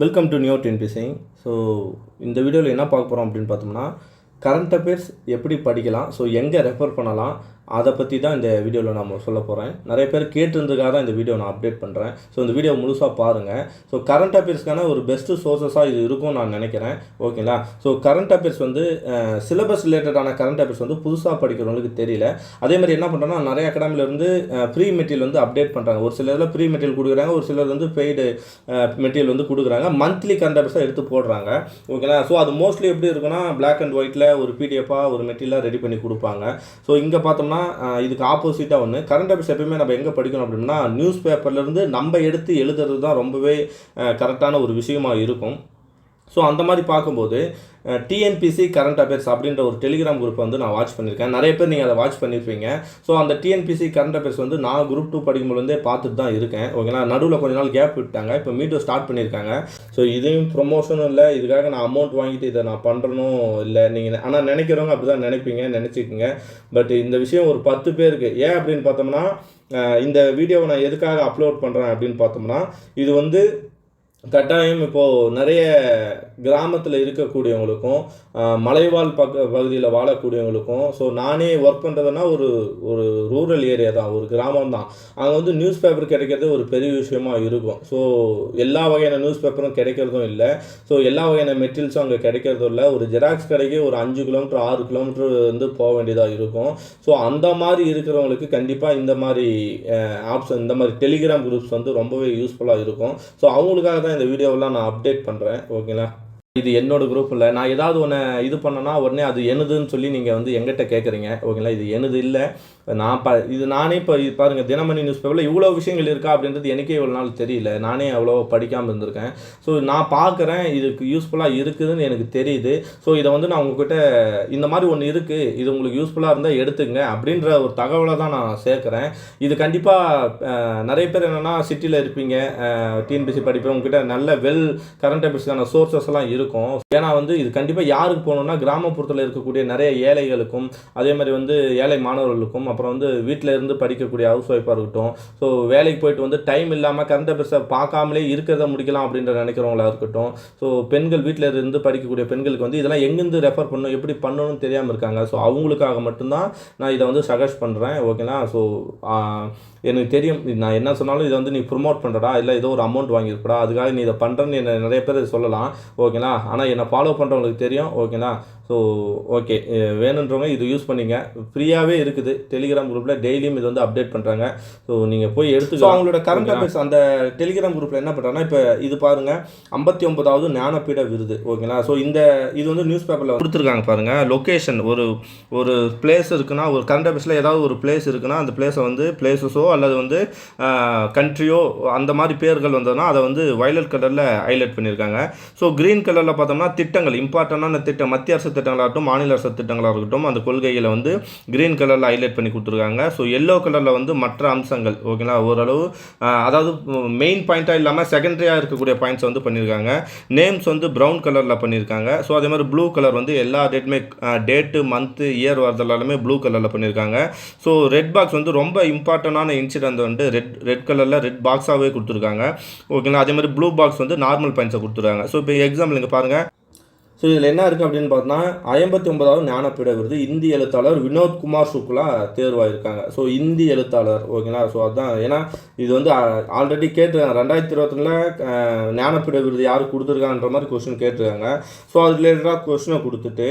Welcome to new டென்பிசிங் so இந்த வீடியோவில் என்ன பார்க்க போகிறோம் அப்படின்னு பார்த்தோம்னா கரண்ட் அஃபேர்ஸ் எப்படி படிக்கலாம்? ஸோ எங்கே ரெஃபர் பண்ணலாம்? அதை பற்றி தான் இந்த வீடியோவில் நான் சொல்ல போகிறேன் நிறைய பேர் கேட்டிருந்துக்காக தான் இந்த வீடியோ நான் அப்டேட் பண்ணுறேன் ஸோ இந்த வீடியோ முழுசாக பாருங்கள் ஸோ கரண்ட் அஃபேர்ஸ்க்கான ஒரு பெஸ்ட்டு சோர்ஸஸாக இது இருக்கும் நான் நினைக்கிறேன். ஓகேங்களா? ஸோ கரண்ட் அஃபேர்ஸ் வந்து சிலபஸ் ரிலேட்டடான கரண்ட் அஃபேர்ஸ் வந்து புதுசாக படிக்கிறவங்களுக்கு தெரியல. அதே மாதிரி என்ன பண்ணுறோன்னா நிறைய அகாடமிலேருந்து ஃப்ரீ ப்ரீ மெட்டீரியல் வந்து அப்டேட் பண்ணுறாங்க ஒரு சிலரில் ஃப்ரீ மெட்டீரியல் கொடுக்குறாங்க ஒரு சிலர் வந்து பெய்டு மெட்டீரியல் வந்து கொடுக்குறாங்க. மந்த்லி கரண்ட் அஃபேர்ஸாக எடுத்து போடுறாங்க. ஓகேங்களா? ஸோ அது மோஸ்ட்லி எப்படி இருக்குன்னா பிளாக் அண்ட் ஒயிட்டில் ஒரு பிடிஎஃபாக ஒரு மெட்டீரியலாக ரெடி பண்ணி கொடுப்பாங்க. ஸோ இங்கே பார்த்தோம்னா இதுக்கு ஆப்போசிட்டாக ஒன்று கரண்ட் அஃபேர்ஸ் எப்பயுமே நம்ம எங்கே படிக்கணும் அப்படின்னா நியூஸ் பேப்பர்லேருந்து நம்ம எடுத்து எழுதுறது தான் ரொம்பவே கரெக்டான ஒரு விஷயமாக இருக்கும். ஸோ அந்த மாதிரி பார்க்கும்போது டிஎன்பிசி கரண்ட் அஃபேர்ஸ் அப்படின்ற ஒரு டெலிகிராம் குரூப் வந்து நான் வாட்ச் பண்ணியிருக்கேன். நிறைய பேர் நீங்கள் அதை வாட்ச் பண்ணியிருப்பீங்க. ஸோ அந்த டிஎன்பிசி கரண்ட் அஃபேர்ஸ் வந்து நான் குரூப் டூ படிக்கும்போதுலேருந்தே பார்த்துட்டு தான் இருக்கேன். ஓகேங்களா நடுவில் கொஞ்ச நாள் கேப் விட்டாங்க. இப்போ மீண்டும் ஸ்டார்ட் பண்ணியிருக்காங்க. ஸோ இதையும் ப்ரொமோஷனும் இல்லை. இதுக்காக நான் அமௌண்ட் வாங்கிட்டு இதை நான் பண்ணுறனும் இல்லை. நீங்கள் ஆனால் நினைக்கிறவங்க அப்படி தான் நினைப்பீங்க நினச்சிக்கோங்க. பட் இந்த விஷயம் ஒரு பத்து பேருக்கு. ஏன் அப்படின்னு பார்த்தோம்னா இந்த வீடியோவை நான் எதுக்காக அப்லோட் பண்ணுறேன் அப்படின்னு பார்த்தோம்னா இது வந்து கட்டாயம் இப்போது நிறைய கிராமத்தில் இருக்கக்கூடியவங்களுக்கும் மலைவாழ் பக்க பகுதியில் வாழக்கூடியவங்களுக்கும் ஸோ நானே ஒர்க் பண்ணுறதுனா ஒரு ஒரு ரூரல் ஏரியா தான் ஒரு கிராமம் தான். அங்கே வந்து நியூஸ் பேப்பர் கிடைக்கிறது ஒரு பெரிய விஷயமா இருக்கும். ஸோ எல்லா வகையான நியூஸ் பேப்பரும் கிடைக்கிறதும் இல்லை. ஸோ எல்லா வகையான மெட்டீரியல்ஸும் அங்கே கிடைக்கிறதும் இல்லை. ஒரு ஜெராக்ஸ் கடைக்கு ஒரு அஞ்சு கிலோமீட்டர் ஆறு கிலோமீட்டர் வந்து போக வேண்டியதாக இருக்கும். ஸோ அந்த மாதிரி இருக்கிறவங்களுக்கு கண்டிப்பாக இந்த மாதிரி ஆப்ஷன் இந்த மாதிரி டெலிகிராம் குரூப்ஸ் வந்து ரொம்பவே யூஸ்ஃபுல்லாக இருக்கும். ஸோ அவங்களுக்காக தான் இந்த வீடியோவெலாம் நான் அப்டேட் பண்ணுறேன் ஓகேங்களா இது என்னோட குரூப் இல்லை. நான் ஏதாவது ஒன்று இது பண்ணனா உடனே அது எனதுன்னு சொல்லி நீங்கள் வந்து எங்கிட்ட கேட்குறீங்க ஓகேங்களா? இது எனது இல்லை? நான் ப இது நானே இப்போ இது பாருங்கள் தினமணி நியூஸ் பேப்பரில் இவ்வளோ விஷயங்கள் இருக்கா அப்படின்றது எனக்கே இவ்வளோ நாள் தெரியல. நானே அவ்வளோ படிக்காமல் இருந்திருக்கேன். ஸோ நான் பார்க்குறேன் இதுக்கு யூஸ்ஃபுல்லாக இருக்குதுன்னு எனக்கு தெரியுது. ஸோ இதை வந்து நான் உங்ககிட்ட இந்த மாதிரி ஒன்று இருக்குது இது உங்களுக்கு யூஸ்ஃபுல்லாக இருந்தால் எடுத்துங்க அப்படின்ற ஒரு தகவலை தான் நான் சேர்க்குறேன். இது கண்டிப்பாக நிறைய பேர் என்னென்னா சிட்டியில் இருப்பீங்க டிஎன்பிசி படிப்பேன் உங்ககிட்ட நல்ல வெல் கரண்ட் அஃபேர்ஸ்க்கான சோர்சஸ் எல்லாம் இருக்கும். ஏன்னா வந்து இது கண்டிப்பாக யாருக்கு போகணுன்னா கிராமப்புறத்தில் இருக்கக்கூடிய நிறைய ஏழைகளுக்கும் அதே மாதிரி வந்து ஏழை மாணவர்களுக்கும் அப்புறம் வந்து வீட்டில் இருந்து படிக்கக்கூடிய ஹவுஸ் ஒய்ஃபாக இருக்கட்டும். ஸோ வேலைக்கு போயிட்டு வந்து டைம் இல்லாமல் கரண்ட் அஃபேர்ஸை பார்க்காமலே இருக்கிறத முடிக்கலாம் அப்படின்ற நினைக்கிறவங்களா இருக்கட்டும். ஸோ பெண்கள் வீட்டில் இருந்து படிக்கக்கூடிய பெண்களுக்கு வந்து இதெல்லாம் எங்கேருந்து ரெஃபர் பண்ணணும் எப்படி பண்ணணும்னு தெரியாமல் இருக்காங்க. ஸோ அவங்களுக்காக மட்டும்தான் நான் இதை வந்து சஜஸ்ட் பண்ணுறேன் ஓகேங்களா ஸோ எனக்கு தெரியும். நான் என்ன சொன்னாலும் இதை வந்து நீ ப்ரொமோட் பண்ணுறடா இல்லை ஏதோ ஒரு அமௌண்ட் வாங்கியிருக்கடா. அதுக்காக நீ இதை பண்ணுறேன்னு என்ன நிறைய பேர் சொல்லலாம். ஓகேங்களா ஆனால் என்னை ஃபாலோ பண்ணுறவங்களுக்கு தெரியும். ஓகேங்களா ஸோ ஓகே வேணுன்றவங்க இது யூஸ் பண்ணிங்க. ஃப்ரீயாகவே இருக்குது. டெலிகிராம் குரூப்பில் டெய்லியும் இது வந்து அப்டேட் பண்ணுறாங்க ஸோ நீங்கள் போய் எடுத்து அவங்களோட கரண்ட் அஃபேர்ஸ் அந்த டெலிகிராம் குரூப்பில் என்ன பண்ணுறாங்கன்னா இப்போ இது பாருங்கள் ஐம்பத்தி ஒன்பதாவது ஞானபீட விருது ஓகேங்களா? ஸோ இந்த இது வந்து நியூஸ் பேப்பரில் கொடுத்துருக்காங்க பாருங்கள் லொக்கேஷன் ஒரு ஒரு பிளேஸ் இருக்குன்னா ஒரு கரண்ட் அஃபேர்ஸில் ஏதாவது ஒரு பிளேஸ் இருக்குன்னா அந்த பிளேஸை வந்து பிளேசஸோ அல்லது வந்து கண்ட்ரியோ அந்த மாதிரி பேர்கள் வந்ததுன்னா அதை வந்து வயலட் கலரில் ஹைலைட் பண்ணியிருக்காங்க ஸோ க்ரீன் கலரில் பார்த்தோம்னா திட்டங்கள் இம்பார்ட்டண்டான திட்டம் மத்திய அரசு திட்டங்களாகட்டும் மாநில அரசு திட்டங்களாக இருக்கட்டும் அந்த கொள்கைகளை வந்து க்ரீன் கலரில் ஹைலைட் பண்ணி கொடுத்துருக்காங்க. ஸோ எல்லோ கலரில் வந்து மற்ற அம்சங்கள் ஓகேங்களா ஓரளவு அதாவது மெயின் பாயிண்ட்டாக இல்லாமல் செகண்டரியாக இருக்கக்கூடிய பாயிண்ட்ஸ் வந்து பண்ணியிருக்காங்க. நேம்ஸ் வந்து ப்ரௌன் கலரில் பண்ணியிருக்காங்க. ஸோ அதே மாதிரி ப்ளூ கலர் வந்து எல்லா டேட்டுமே டேட்டு மந்த்து இயர் வரது ப்ளூ கலரில் பண்ணியிருக்காங்க. ஸோ ரெட் பாக்ஸ் வந்து ரொம்ப இம்பார்ட்டண்டான இன்சிடென்ட் வந்து ரெட் ரெட் கலரில் ரெட் பாக்ஸாகவே கொடுத்துருக்காங்க. ஓகேங்களா அதே மாதிரி ப்ளூ பாக்ஸ் வந்து நார்மல் பாயிண்ட்ஸை கொடுத்துருக்காங்க. ஸோ இப்போ எக்ஸாம்பிள் இங்கே பாருங்கள் ஸோ இதில் என்ன இருக்குது அப்படின்னு பார்த்தோன்னா ஐம்பத்தி ஒன்பதாவது ஞானப்பீட விருது இந்தி எழுத்தாளர் வினோத் குமார் சுக்லா தேர்வாயிருக்காங்க. ஸோ இந்தி எழுத்தாளர் ஓகேங்களா ஸோ அதுதான் ஏன்னா இது வந்து ஆல்ரெடி கேட்டிருக்காங்க. ரெண்டாயிரத்தி இருபத்தில ஞானப்பீட விருது யார் கொடுத்துருக்கான்ற மாதிரி கொஸ்டின் கேட்டிருக்காங்க. ஸோ அது ரிலேட்டடாக கொஸ்டினை கொடுத்துட்டு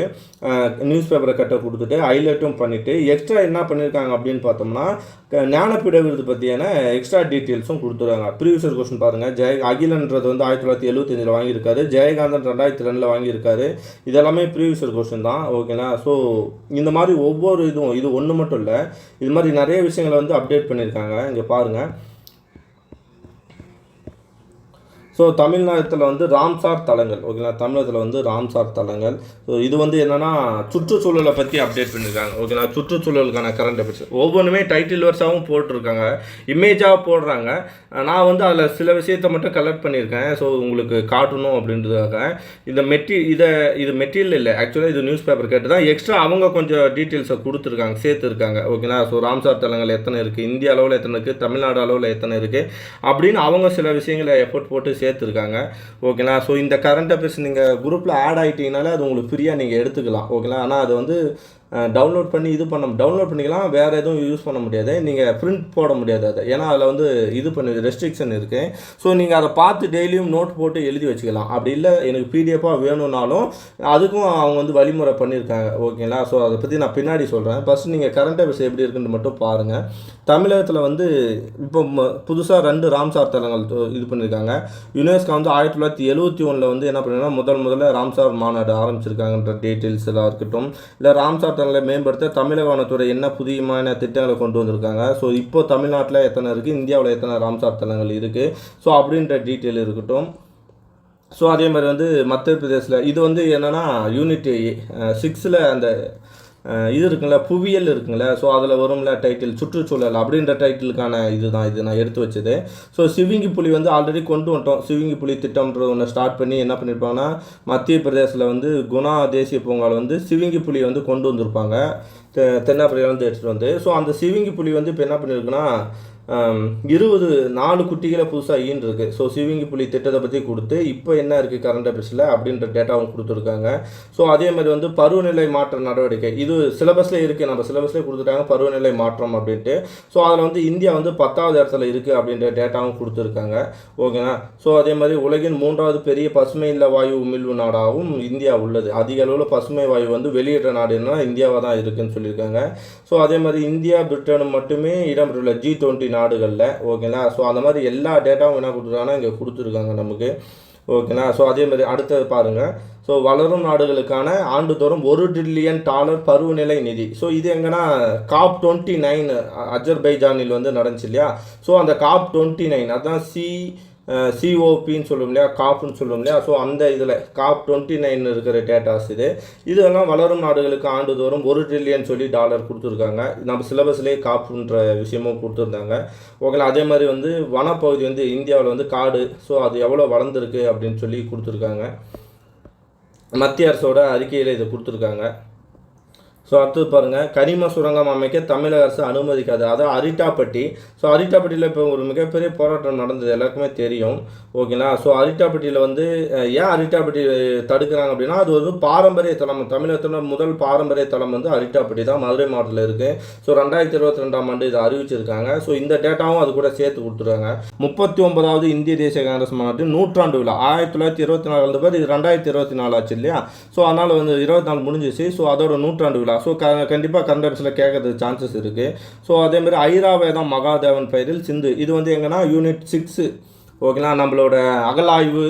நியூஸ் பேப்பரை கட்ட கொடுத்துட்டு ஹைலைட்டும் பண்ணிவிட்டு எக்ஸ்ட்ரா என்ன பண்ணியிருக்காங்க அப்படின்னு பார்த்தோம்னா ஞானப்பீட விருது பற்றியான எக்ஸ்ட்ரா டீட்டெயில்ஸும் கொடுத்துருக்காங்க. ப்ரீவியஸ் கொஸ்டின் பாருங்கள் ஜெய அகிலன்றது வந்து ஆயிரத்தி தொள்ளாயிரத்தி எழுபத்தஞ்சில் வாங்கியிருக்காரு. ஜெயகாந்தன் ரெண்டாயிரத்தி ரெண்டில் வாங்கியிருக்காரு. இதெல்லாமே ப்ரீவியஸ் கொஸ்டின் தான். ஓகேங்களா ஸோ இந்த மாதிரி ஒவ்வொரு இதுவும் இது ஒன்று மட்டும் இல்லை. இது மாதிரி நிறைய விஷயங்களை வந்து அப்டேட் பண்ணியிருக்காங்க. இங்கே பாருங்கள் ஸோ தமிழ்நாட்டில் வந்து ராம்சார் தலங்கள் ஓகேங்களா தமிழகத்தில் வந்து ராம்சார் தலங்கள். ஸோ இது வந்து என்னென்னா சுற்றுச்சூழலை பற்றி அப்டேட் பண்ணியிருக்காங்க ஓகேங்களா சுற்றுச்சூழலுக்கான கரண்ட் அஃபேர்ஸ் ஒவ்வொன்றுமே டைட்டில் வருஷாகவும் போட்டிருக்காங்க இமேஜாக போடுறாங்க. நான் வந்து அதில் சில விஷயத்தை மட்டும் கலெக்ட் பண்ணியிருக்கேன். ஸோ உங்களுக்கு காட்டணும் அப்படின்றதுக்காக. இந்த மெட்டி இதை இது மெட்டீரியல் இல்லை ஆக்சுவலாக இது நியூஸ் பேப்பர் கேட்டு தான் எக்ஸ்ட்ரா அவங்க கொஞ்சம் டீட்டெயில்ஸை கொடுத்துருக்காங்க சேர்த்துருக்காங்க ஓகேங்களா ஸோ ராம்சார் தலங்கள் எத்தனை இருக்குது இந்திய அளவில் எத்தனை இருக்குது தமிழ்நாடு அளவில் எத்தனை இருக்குது அப்படின்னு அவங்க சில விஷயங்களை எஃபோர்ட் போட்டு சேர்த்துருக்காங்க. ஓகேங்களா? ஸோ இந்த கரண்ட் அஃபேர்ஸ் நீங்கள் குரூப்பில் ஆட் ஆகிட்டீங்கனாலே அது உங்களுக்கு ஃப்ரீயாக நீங்கள் எடுத்துக்கலாம். ஓகேங்களா? ஆனால் அது வந்து டவுன்லோட் பண்ணி இது பண்ண டவுன்லோட் பண்ணிக்கலாம். வேறு எதுவும் யூஸ் பண்ண முடியாது. நீங்கள் பிரிண்ட் போட முடியாது அதை. ஏன்னா அதில் வந்து இது பண்ணி ரெஸ்ட்ரிக்ஷன் இருக்குது ஸோ நீங்கள் அதை பார்த்து டெய்லியும் நோட் போட்டு எழுதி வச்சுக்கலாம். அப்படி இல்லை எனக்கு பிடிஎஃபாக வேணும்னாலும் அதுக்கும் அவங்க வந்து வழிமுறை பண்ணியிருக்காங்க. ஓகேங்களா ஸோ அதை பற்றி நான் பின்னாடி சொல்கிறேன் ஃபஸ்ட் நீங்கள் கரண்ட் அஃபேர்ஸ் எப்படி இருக்குன்னு மட்டும் பாருங்கள் தமிழகத்தில் வந்து இப்போ புதுசாக ரெண்டு ராம்சார் தலங்கள் இது பண்ணியிருக்காங்க. யுனெஸ்கோ வந்து ஆயிரத்தி தொள்ளாயிரத்தி எழுபத்தி ஒன்றில் வந்து என்ன பண்ணுன்னா முதல் முதல்ல ராம்சார் மாநாடு ஆரம்பிச்சிருக்காங்கன்ற டீட்டெயில்ஸ் எல்லாம் இருக்கட்டும். இல்லை ராம்சார் தலங்களை மேம்படுத்த தமிழக வனத்துறை என்ன புதியமான திட்டங்களை கொண்டு வந்திருக்காங்க? ஸோ இப்போ தமிழ்நாட்டில் எத்தனை இருக்குது இந்தியாவில் எத்தனை ராம்சார் தலங்கள் இருக்குது ஸோ அப்படின்ற டீட்டெயில் இருக்கட்டும். ஸோ அதே மாதிரி வந்து மத்திய பிரதேசில் இது வந்து என்னென்னா யூனிட் சிக்ஸில் அந்த இது இருக்குங்கள புவியியல் இருக்குங்கள. ஸோ அதில் வரும்ல டைட்டில் சுற்றுச்சூழல் அப்படின்ற டைட்டிலுக்கான இதுதான் இது நான் எடுத்து வச்சது. ஸோ சிவிங்கி புலி வந்து ஆல்ரெடி கொண்டு வந்துட்டோம். சிவிங்கி புலி திட்டம்ன்ற ஒன்று ஸ்டார்ட் பண்ணி என்ன பண்ணியிருப்பாங்கன்னா மத்திய பிரதேசத்தில் வந்து குணா தேசிய பூங்காவில் வந்து சிவிங்கி புலியை வந்து கொண்டு வந்திருப்பாங்க. தெ- தென்னாப்பிரிக்காலேருந்து எடுத்துகிட்டு வந்து. ஸோ அந்த சிவிங்கி புலி வந்து இப்போ என்ன பண்ணியிருக்குன்னா இருபது நாலு குட்டிகளை புதுசாக ஈன்றிருக்கு ஸோ சிவிங்கி புலி திட்டத்தை பற்றி கொடுத்து இப்போ என்ன இருக்குது கரண்ட் அஃபேர்ஸில் அப்படின்ற டேட்டாவும் கொடுத்துருக்காங்க. ஸோ அதே மாதிரி வந்து பருவநிலை மாற்ற நடவடிக்கை. இது சிலபஸில் இருக்குது நம்ம சிலபஸ்லேயே கொடுத்துட்டாங்க பருவநிலை மாற்றம் அப்படின்ட்டு. ஸோ அதில் வந்து இந்தியா வந்து பத்தாவது இடத்துல இருக்குது அப்படின்ற டேட்டாவும் கொடுத்துருக்காங்க. ஓகேங்களா ஸோ அதே மாதிரி உலகின் மூன்றாவது பெரிய பசுமை இல்ல வாயு உமிழ்வு நாடாகவும் இந்தியா உள்ளது. அதிக அளவில் பசுமை வாயு வந்து வெளியிடுற நாடுன்னா இந்தியாவாக தான் இருக்குதுன்னு சொல்லியிருக்காங்க. ஸோ அதே மாதிரி இந்தியா பிரிட்டனும் மட்டுமே இடம்பெற்றுள்ள ஜி டுவெண்ட்டி நாடுகளில் ஓகேங்களா ஸோ அந்த மாதிரி எல்லா டேட்டாவும் என்ன கொடுத்துருக்காங்கன்னா இங்கே கொடுத்துருக்காங்க நமக்கு. ஓகேங்களா ஸோ அதே மாதிரி அடுத்தது பாருங்கள் ஸோ வளரும் நாடுகளுக்கான ஆண்டுதோறும் ஒரு ட்ரில்லியன் டாலர் பருவநிலை நிதி. ஸோ இது எங்கன்னா காப் டுவெண்ட்டி நைன் அஜர்பைஜானில் வந்து நடந்துச்சு இல்லையா? ஸோ அந்த காப் டுவெண்ட்டி நைன் அதான் சி சிஓபின்னு சொல்லும் இல்லையா? காப்னு சொல்லும் இல்லையா? ஸோ அந்த இதில் காப் டுவெண்ட்டி நைன் இருக்கிற டேட்டாஸ் இது. இதெல்லாம் வளரும் நாடுகளுக்கு ஆண்டுதோறும் ஒரு ட்ரில்லியன் சொல்லி டாலர் கொடுத்துருக்காங்க. நம்ம சிலபஸ்லேயே காப்புன்ற விஷயமும் கொடுத்துருந்தாங்க. ஓகேங்களா? அதே மாதிரி வந்து வனப்பகுதி வந்து இந்தியாவில் வந்து காடு. ஸோ அது எவ்வளோ வளர்ந்துருக்கு அப்படின்னு சொல்லி கொடுத்துருக்காங்க. மத்திய அரசோட அறிக்கையில் இதை கொடுத்துருக்காங்க. ஸோ அடுத்தது பாருங்கள் கனிம சுரங்கம் அமைக்க தமிழக அரசு அனுமதிக்காது. அதான் அரிட்டாப்பட்டி ஸோ அரிட்டாப்பட்டியில் இப்போ ஒரு மிகப்பெரிய போராட்டம் நடந்தது. எல்லாருக்குமே தெரியும். ஓகேங்களா ஸோ அரிட்டாப்பட்டியில் வந்து ஏன் அரிட்டாப்பட்டி தடுக்கிறாங்க அப்படின்னா அது வந்து பாரம்பரிய தலம் தமிழகத்தோட முதல் பாரம்பரிய தலம் வந்து அரிட்டாப்பட்டி தான். மதுரை மாவட்டத்தில் இருக்குது ஸோ ரெண்டாயிரத்தி இருபத்தி ரெண்டாம் ஆண்டு இதை அறிவிச்சிருக்காங்க. ஸோ இந்த டேட்டாவும் அது கூட சேர்த்து கொடுத்துருக்காங்க. முப்பத்தி ஒன்பதாவது இந்திய தேசிய காங்கிரஸ் மாநாட்டு நூற்றாண்டு விழா. ஆயிரத்தி தொள்ளாயிரத்தி இருபத்தி நாலு பேர் இது ரெண்டாயிரத்தி இருபத்தி நாலு ஆச்சு இல்லையா? ஸோ அதனால் வந்து இருபத்தி நாலு முடிஞ்சிச்சு. ஸோ அதோட நூற்றாண்டு விழா. ஸோ க கண்டிப்பாக கரண்ட் அஃபேர்ஸில் கேட்கறதுக்கு சான்சஸ் இருக்குது ஸோ அதேமாதிரி ஐராவேதம் மகாதேவன் பெயரில் சிந்து. இது வந்து எங்கன்னா யூனிட் சிக்ஸு ஓகேங்களா நம்மளோட அகலாய்வு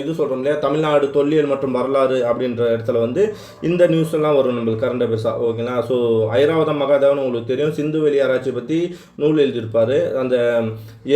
இது சொல்கிறோம் இல்லையா? தமிழ்நாடு தொல்லியல் மற்றும் வரலாறு அப்படின்ற இடத்துல வந்து இந்த நியூஸ் எல்லாம் வரும் நம்மளுக்கு கரண்ட் அஃபேர்ஸாக ஓகேங்களா ஸோ ஐராவதம் மகாதேவன் உங்களுக்கு தெரியும். சிந்து வெளி ஆராய்ச்சி பற்றி நூல் எழுதியிருப்பார். அந்த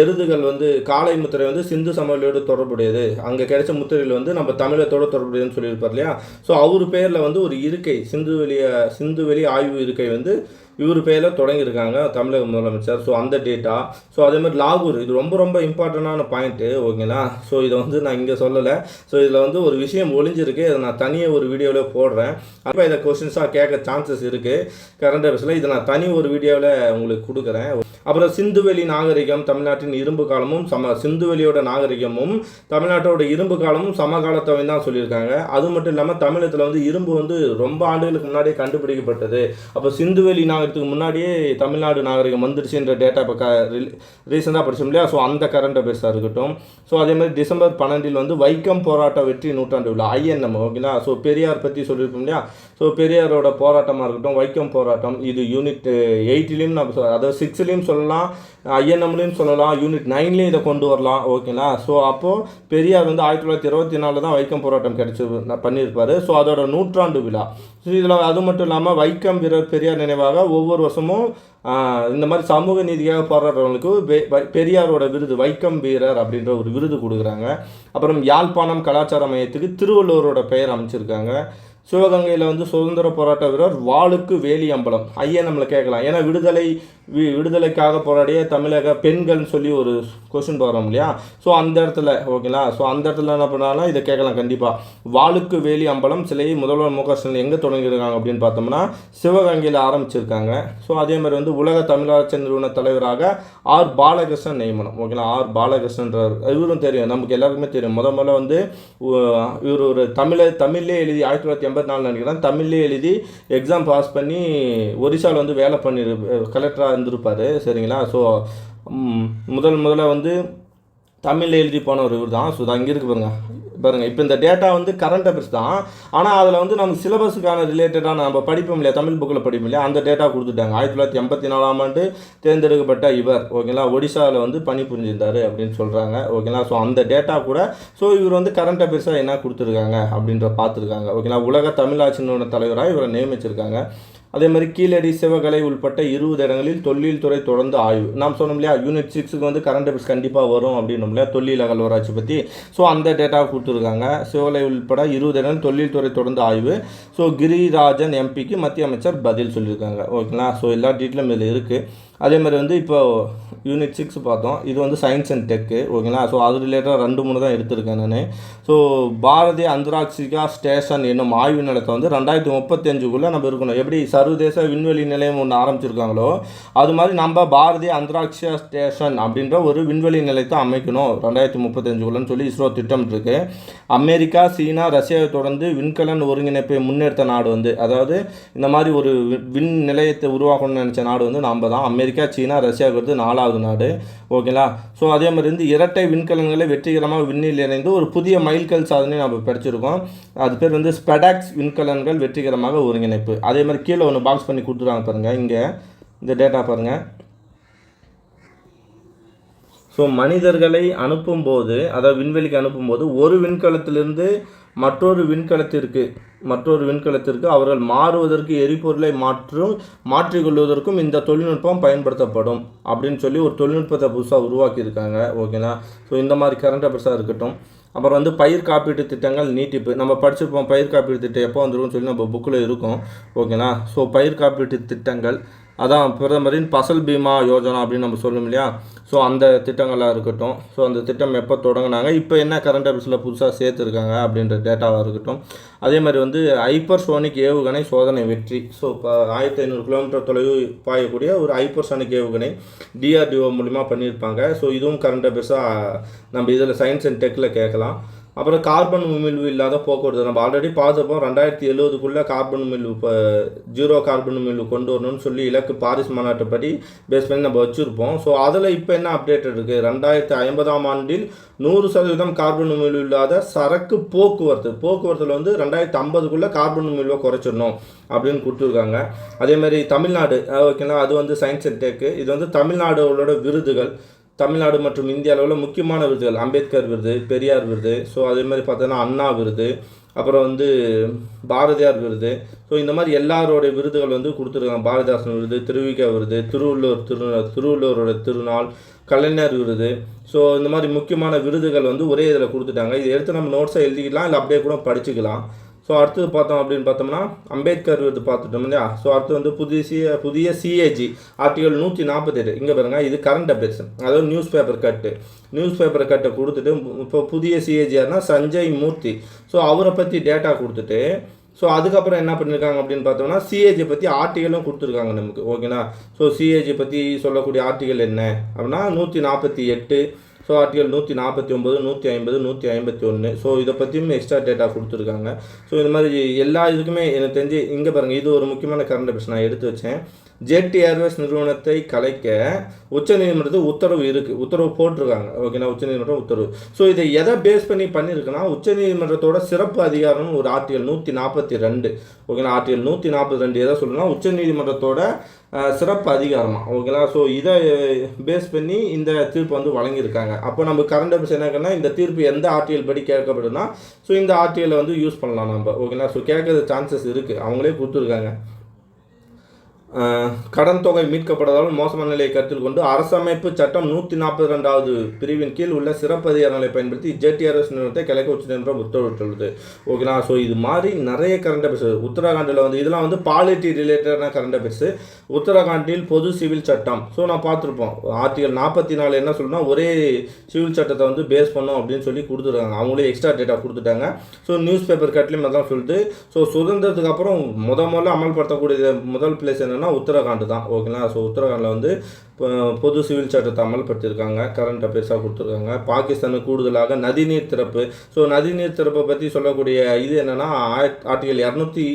எருதுகள் வந்து காளை முத்திரை வந்து சிந்து சமவெளியோடு தொடர்புடையது. அங்கே கிடைச்ச முத்திரையில் வந்து நம்ம தமிழத்தோட தொடர்புடையதுன்னு சொல்லியிருப்பார் இல்லையா? ஸோ அவர் பேரில் வந்து ஒரு இருக்கை சிந்து வெளிய சிந்து வெளி ஆய்வு இருக்கை வந்து இவர் பேரில் தொடங்கியிருக்காங்க தமிழக முதலமைச்சர். ஸோ அந்த டேட்டா ஸோ அதே மாதிரி லாகூர் இது ரொம்ப ரொம்ப இம்பார்ட்டண்டான பாயிண்ட்டு ஓகேங்களா? ஸோ இதை வந்து நான் இங்கே சொல்லலை. ஸோ இதில் வந்து ஒரு விஷயம் ஒளிஞ்சிருக்கு. இதை நான் தனியாக ஒரு வீடியோவில் போடுறேன். அப்போ இதை கொஸ்டின்ஸாக கேட்க சான்சஸ் இருக்குது கரண்ட் அஃபேர்ஸில் இதை நான் தனி ஒரு வீடியோவில் உங்களுக்கு கொடுக்குறேன். அப்புறம் சிந்துவெளி நாகரிகம் தமிழ்நாட்டின் இரும்பு காலமும் சம சிந்துவெளியோட நாகரிகமும் தமிழ்நாட்டோட இரும்பு காலமும் சமகாலத்தவை தான் சொல்லியிருக்காங்க. அது மட்டும் இல்லாமல் தமிழகத்தில் வந்து இரும்பு வந்து ரொம்ப ஆண்டுகளுக்கு முன்னாடியே கண்டுபிடிக்கப்பட்டது. அப்போ சிந்துவெளி நாகரிகத்துக்கு முன்னாடியே தமிழ்நாடு நாகரிகம் வந்துருச்சுன்ற டேட்டா இப்போ க ரீசெண்டாக படிச்சோம் இல்லையா? ஸோ அந்த கரண்ட் அஃபேர்ஸாக இருக்கட்டும். ஸோ அதே மாதிரி டிசம்பர் பன்னெண்டில் வந்து வைக்கம் போராட்ட வெற்றி நூற்றாண்டு விழா ஐஎன்எம் ஓகேங்களா? ஸோ பெரியார் பற்றி சொல்லியிருப்போம் இல்லையா? ஸோ பெரியாரோட போராட்டமாக இருக்கட்டும் வைக்கம் போராட்டம் இது யூனிட் எயிட்லேயும் நம்ம அதாவது சிக்ஸ்லேயும் சொல்லலாம் ஐஎன்எம்லேயும் சொல்லலாம் யூனிட் நைன்லேயும் இதை கொண்டு வரலாம் ஓகேங்களா? ஸோ அப்போது பெரியார் வந்து ஆயிரத்தி தொள்ளாயிரத்தி இருபத்தி நாலில் தான் வைக்கம் போராட்டம் கிடைச்சி பண்ணியிருப்பார். ஸோ அதோட நூற்றாண்டு விழா இதில் அது மட்டும் இல்லாமல் வைக்கம் வீரர் பெரியார் நினைவாக ஒவ்வொரு வருஷமும் இந்த மாதிரி சமூக நீதிக்காக போராடுறவங்களுக்கு பெ- பெரியாரோட விருது வைக்கம் வீரர் அப்படின்ற ஒரு விருது கொடுக்குறாங்க. அப்புறம் யாழ்ப்பாணம் கலாச்சார மையத்துக்கு திருவள்ளுவரோட பெயர் அமைச்சிருக்காங்க. சிவகங்கையில் வந்து சுதந்திர போராட்ட வீரர் வாளுக்கு வேலி அம்பலம். ஐயா நம்மளை கேட்கலாம். ஏன்னா விடுதலை வி- விடுதலைக்காக போராடிய தமிழக பெண்கள்னு சொல்லி ஒரு கொஷின் போகிறோம் இல்லையா? ஸோ அந்த இடத்துல ஓகேங்களா ஸோ அந்த இடத்துல என்ன பண்ணாலும் இதை கேட்கலாம் கண்டிப்பாக வாளுக்கு வேலி அம்பலம் சிலையை முதல்வர் மு க ஸ்டாலின் எங்கே தொடங்கியிருக்காங்க அப்படின்னு பார்த்தோம்னா சிவகங்கையில் ஆரம்பிச்சிருக்காங்க. ஸோ அதே மாதிரி வந்து உலக தமிழாச்சி நிறுவன தலைவராக ஆர். பாலகிருஷ்ணன் நியமனம். ஓகேங்களா ஆர். பாலகிருஷ்ணன்றார். இவரும் தெரியும். நமக்கு எல்லாருக்குமே தெரியும். முத முதல்ல வந்து இவர் ஒரு தமிழ தமிழ்லேயே எழுதி ஆயிரத்தி தொள்ளாயிரத்தி எண்பத்தி நாலு நினைக்கிறேன். தமிழ்லேயே எழுதி எக்ஸாம் பாஸ் பண்ணி ஒரிசாவில் வந்து வேலை பண்ணி கலெக்டராக இருந்திருப்பார். சரிங்களா? ஸோ முதல் முதல்ல வந்து தமிழில் எழுதி போனவர் இவர் தான் ஸோ அங்கே இருக்கு பாருங்க. பாருங்கள் இப்போ இந்த டேட்டா வந்து கரண்ட் அஃபேர்ஸ் தான். ஆனால் அதில் வந்து நம்ம சிலபஸுக்கான ரிலேட்டடாக நம்ம படிப்போம் இல்லையா? தமிழ் புக்கில் படிப்போம் இல்லையா? அந்த டேட்டா கொடுத்துட்டாங்க. ஆயிரத்தி தொள்ளாயிரத்தி எண்பத்தி நாலாம் ஆண்டு தேர்ந்தெடுக்கப்பட்ட இவர் ஓகேங்களா ஒடிசாவில் வந்து பணி புரிஞ்சிருந்தார் அப்படின்னு சொல்கிறாங்க ஓகேங்களா ஸோ அந்த டேட்டா கூட ஸோ இவர் வந்து கரண்ட் அஃபேர்ஸாக என்ன கொடுத்துருக்காங்க அப்படின்ற பார்த்துருக்காங்க ஓகேங்களா உலக தமிழ் ஆட்சியினோட தலைவராக இவரை நியமிச்சிருக்காங்க. அதே மாதிரி கீழடி சிவகலை உள்பட்ட இருபது இடங்களில் தொழில் துறை தொடர்ந்து ஆய்வு. நாம் சொன்னோம் இல்லையா யூனிட் சிக்ஸுக்கு வந்து கரண்ட் அஃபேர்ஸ் கண்டிப்பாக வரும் அப்படின்னோம் இல்லையா தொழில் அகழ்வராட்சி பற்றி ஸோ அந்த டேட்டா கொடுத்துருக்காங்க. சிவகலை உள்பட இருபது இடங்கள் தொழில் துறை தொடர்ந்து ஆய்வு. ஸோ கிரிராஜன் எம்பிக்கு மத்திய அமைச்சர் பதில் சொல்லியிருக்காங்க. ஓகேங்களா ஸோ எல்லா டீட்டெயிலும் இதில் இருக்குது அதே மாதிரி வந்து இப்போ யூனிட் சிக்ஸ் பார்த்தோம். இது வந்து சயின்ஸ் அண்ட் டெக்கு ஓகேங்களா ஸோ அது ரிலேட்டடாக ரெண்டு மூணு தான் எடுத்திருக்கேன் நான். ஸோ பாரதிய அந்தராட்சிகா ஸ்டேஷன் என்னும் ஆய்வு நிலையத்தை வந்து ரெண்டாயிரத்தி முப்பத்தஞ்சுக்குள்ளே நம்ம இருக்கணும். எப்படி சர்வதேச விண்வெளி நிலையம் ஒன்று ஆரம்பிச்சிருக்காங்களோ அது மாதிரி நம்ம பாரதிய அந்தராட்சியா ஸ்டேஷன் அப்படின்ற ஒரு விண்வெளி நிலையத்தை அமைக்கணும். ரெண்டாயிரத்தி முப்பத்தஞ்சுக்குள்ளன்னு சொல்லி இஸ்ரோ திட்டம் இருக்கு அமெரிக்கா சீனா ரஷ்யாவை தொடர்ந்து விண்கலன் ஒருங்கிணைப்பை முன்னெடுத்த நாடு வந்து அதாவது இந்த மாதிரி ஒரு வி- விண் நிலையத்தை உருவாக்கணும்னு நினச்ச நாடு வந்து நம்ம தான். அமெரிக்கா சீனா ரஷ்யா கொடுத்து நாலாவது நாடு. ஓகேங்களா? ஸோ அதே மாதிரி வந்து இரட்டை விண்கலன்களை வெற்றிகரமாக விண்ணில் இணைந்து ஒரு புதிய மைல்கல் சாதனை நம்ம படிச்சிருக்கோம். அது பேர் வந்து ஸ்பெடாக்ஸ் விண்கலன்கள் வெற்றிகரமாக ஒருங்கிணைப்பு. அதே மாதிரி கீழே ஒன்று பாக்ஸ் பண்ணி கொடுத்துருவாங்க பாருங்கள் இங்கே இந்த டேட்டா பாருங்கள் ஸோ மனிதர்களை அனுப்பும்போது அதாவது விண்வெளிக்கு அனுப்பும்போது ஒரு விண்கலத்திலிருந்து மற்றொரு விண்கலத்திற்கு மற்றொரு விண்கலத்திற்கு அவர்கள் மாறுவதற்கு எரிபொருளை மாற்றும் மாற்றிக்கொள்வதற்கும் இந்த தொழில்நுட்பம் பயன்படுத்தப்படும் அப்படின்னு சொல்லி ஒரு தொழில்நுட்பத்தை புதுசாக உருவாக்கியிருக்காங்க ஓகேங்களா ஸோ இந்த மாதிரி கரண்ட் அஃபேர்ஸாக இருக்கட்டும். அப்புறம் வந்து பயிர் காப்பீட்டு திட்டங்கள் நீட்டிப்பு. நம்ம படிச்சிருப்போம் பயிர் காப்பீட்டு திட்டம் எப்போ வந்துருக்கும்னு சொல்லி நம்ம புக்கில் இருக்கும் ஓகேங்களா ஸோ பயிர் காப்பீட்டு திட்டங்கள் அதான் பிரதமரின் பசல் பீமா யோஜனா அப்படின்னு நம்ம சொல்லணும் இல்லையா? ஸோ அந்த திட்டங்களாக இருக்கட்டும். ஸோ அந்த திட்டம் எப்போ தொடங்கினாங்க? இப்போ என்ன கரண்ட் அஃபேர்ஸில் புதுசாக சேர்த்துருக்காங்க அப்படின்ற டேட்டாவாக இருக்கட்டும். அதே மாதிரி வந்து ஹைப்பர்சோனிக் ஏவுகணை சோதனை வெற்றி. ஸோ இப்போ ஆயிரத்தி ஐநூறு கிலோமீட்டர் தொலைவு பாயக்கூடிய ஒரு ஹைப்பர்சோனிக் ஏவுகணை டிஆர்டிஓ மூலிமா பண்ணியிருப்பாங்க. ஸோ இதுவும் கரண்ட் அஃபேர்ஸாக நம்ம இதில் சயின்ஸ் அண்ட் டெக்கில் கேட்கலாம். அப்புறம் கார்பன் உமிழ்வு இல்லாத போக்குவரத்து. நம்ம ஆல்ரெடி பார்த்துப்போம் ரெண்டாயிரத்தி எழுபதுக்குள்ளே கார்பன் உமிழ்வு இப்போ ஜீரோ கார்பன் உமிழ்வு கொண்டு வரணும்னு சொல்லி இலக்கு பாரிஸ் மாநாட்டுப்படி பேஸ் பண்ணி நம்ம வச்சுருப்போம். ஸோ அதில் இப்போ என்ன அப்டேட் இருக்குது ரெண்டாயிரத்தி ஐம்பதாம் ஆண்டில் நூறு சதவீதம் கார்பன் உமிழ்வு இல்லாத சரக்கு போக்குவரத்து. போக்குவரத்தில் வந்து ரெண்டாயிரத்தி ஐம்பதுக்குள்ளே கார்பன் உமிழ்வை குறைச்சிடணும் அப்படின்னு கொடுத்துருக்காங்க. அதே மாதிரி தமிழ்நாடு ஓகேங்களா? அது வந்து சயின்ஸ் அண்ட் டெக்கு இது வந்து தமிழ்நாடுகளோட விருதுகள். தமிழ்நாடு மற்றும் இந்திய அளவில் முக்கியமான விருதுகள். அம்பேத்கர் விருது பெரியார் விருது ஸோ அதே மாதிரி பார்த்தோன்னா அண்ணா விருது அப்புறம் வந்து பாரதியார் விருது. ஸோ இந்த மாதிரி எல்லாரோடைய விருதுகள் வந்து கொடுத்துருக்காங்க. பாரதிதாசன் விருது திருவிக விருது திருவள்ளூர் திரு திருவள்ளூரோட திருநாள் கலைஞர் விருது. ஸோ இந்த மாதிரி முக்கியமான விருதுகள் வந்து ஒரே இதில் கொடுத்துட்டாங்க. இதை எடுத்து நம்ம நோட்ஸை எழுதிக்கலாம் இல்லை அப்படியே கூட படிச்சுக்கலாம். ஸோ அடுத்தது பார்த்தோம் அப்படின்னு பார்த்தோம்னா அம்பேத்கர் விருது பார்த்துட்டோம் இல்லையா? ஸோ அடுத்து வந்து புதிய சி புதிய சிஏஜி ஆர்டிகல் நூற்றி நாற்பத்தெட்டு இங்கே பாருங்கள் இது கரண்ட் அஃபேர்ஸ் அதாவது newspaper cut newspaper கட்டை கொடுத்துட்டு இப்போ புதிய சிஏஜியார்னா சஞ்சய் மூர்த்தி. ஸோ அவரை பற்றி டேட்டா கொடுத்துட்டு ஸோ அதுக்கப்புறம் என்ன பண்ணியிருக்காங்க அப்படின்னு பார்த்தோம்னா சிஏஜி பற்றி ஆர்டிகலும் கொடுத்துருக்காங்க நமக்கு ஓகேனா ஸோ சிஏஜி பற்றி சொல்லக்கூடிய ஆர்டிகல் என்ன? அப்படின்னா நூற்றி நாற்பத்தி எட்டு. ஸோ ஆர்டிகல் நூற்றி நாற்பத்தி ஒம்பது நூற்றி ஐம்பது நூற்றி ஐம்பத்தி ஒன்று ஸோ இதை பற்றியும் எக்ஸ்ட்ரா டேட்டா கொடுத்துருக்காங்க. ஸோ இந்த மாதிரி எல்லா இதுக்குமே எனக்கு தெரிஞ்சு இங்கே பாருங்கள் இது ஒரு முக்கியமான கரண்ட் அஃபேர்ஸ் நான் எடுத்து வச்சேன். ஜெட் ஏர்வேஸ் நிறுவனத்தை கலைக்க உச்சநீதிமன்றத்துக்கு உத்தரவு இருக்குது உத்தரவு போட்டிருக்காங்க. ஓகேங்களா உச்சநீதிமன்றம் உத்தரவு. ஸோ இதை எதை பேஸ் பண்ணி பண்ணியிருக்குன்னா உச்சநீதிமன்றத்தோட சிறப்பு அதிகாரம்னு ஒரு ஆர்டிகல் நூற்றி நாற்பத்தி ரெண்டு. ஓகேண்ணா ஆர்டிகல் நூற்றி நாற்பத்தி ரெண்டு எதை சொல்லணும்னா உச்சநீதிமன்றத்தோட சிறப்பு அதிகாரமாக ஓகேங்களா? ஸோ இதை பேஸ் பண்ணி இந்த தீர்ப்பு வந்து வழங்கியிருக்காங்க. அப்போ நம்ம கரண்ட் அஃபேர்ஸ் என்னன்னா இந்த தீர்ப்பு எந்த ஆர்டிஎல் படி கேட்கப்படுதுன்னா ஸோ இந்த ஆர்டிஎல்லை வந்து யூஸ் பண்ணலாம் நம்ம. ஓகேங்களா? ஸோ கேட்கறது சான்சஸ் இருக்குது அவங்களே கொடுத்துருக்காங்க. கடன் தொகை மீட்கப்படாதால் மோசமான நிலையை கருத்தில் கொண்டு அரசமைப்பு சட்டம் நூற்றி நாற்பத்தி ரெண்டாவது பிரிவின் கீழ் உள்ள சிறப்பு அதிகாரங்களை பயன்படுத்தி ஜேடிஆர்எஸ் நிறுவனத்தை கிழக்கு உச்சநீதிமன்றம் உத்தரவிட்டுள்ளது. ஓகேண்ணா ஸோ இது மாதிரி நிறைய கரண்ட் அஃபேர்ஸ் உத்தரகாண்டில் வந்து இதெல்லாம் வந்து பாலிட்டி ரிலேட்டடான கரண்ட் அஃபேர்ஸ் உத்தரகாண்டில் பொது சிவில் சட்டம். ஸோ நான் பார்த்துருப்போம். ஆர்டிகல் நாற்பத்தி நாலு என்ன சொல்லுன்னா ஒரே சிவில் சட்டத்தை வந்து பேஸ் பண்ணோம் அப்படின்னு சொல்லி கொடுத்துருக்காங்க. அவங்களே எக்ஸ்ட்ரா டேட்டா கொடுத்துட்டாங்க. ஸோ நியூஸ் பேப்பர் கட்லையும் அதான் சொல்லுது. ஸோ சுதந்திரத்துக்கு அப்புறம் முத முதல்ல அமல்படுத்தக்கூடிய முதல் பிளேஸ் என்னன்னா உத்தரகாண்ட் தான் ஓகேங்களா? ஸோ உத்தரகாண்டில் வந்து இப்போ பொது சிவில் சட்டத்தை அமல்படுத்தியிருக்காங்க கரண்ட் அஃபேர்ஸாக கொடுத்துருக்காங்க. பாகிஸ்தானுக்கு கூடுதலாக நதிநீர் திறப்பு. ஸோ நதிநீர் திறப்பை பற்றி சொல்லக்கூடிய இது என்னென்னா ஆர்டிகல் இரநூத்தி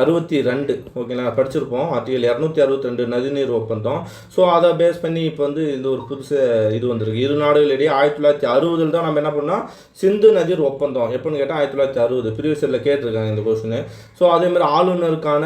அறுபத்தி ரெண்டு ஓகேங்களா? படிச்சிருப்போம். ஆர்டிகல் இரநூத்தி அறுபத்தி ரெண்டு நதிநீர் ஒப்பந்தம். ஸோ அதை பேஸ் பண்ணி இப்போ வந்து இந்த ஒரு புதுசு இது வந்திருக்கு. இரு நாடுகளிடையே ஆயிரத்தி தொள்ளாயிரத்தி அறுபதில் தான் நம்ம என்ன பண்ணோம் சிந்து நதிர் ஒப்பந்தம். எப்போன்னு கேட்டால் ஆயிரத்தி தொள்ளாயிரத்தி அறுபது. ப்ரீவியஸில் கேட்டிருக்காங்க இந்த கொஸ்டின் ஸோ அதே மாதிரி ஆளுநருக்கான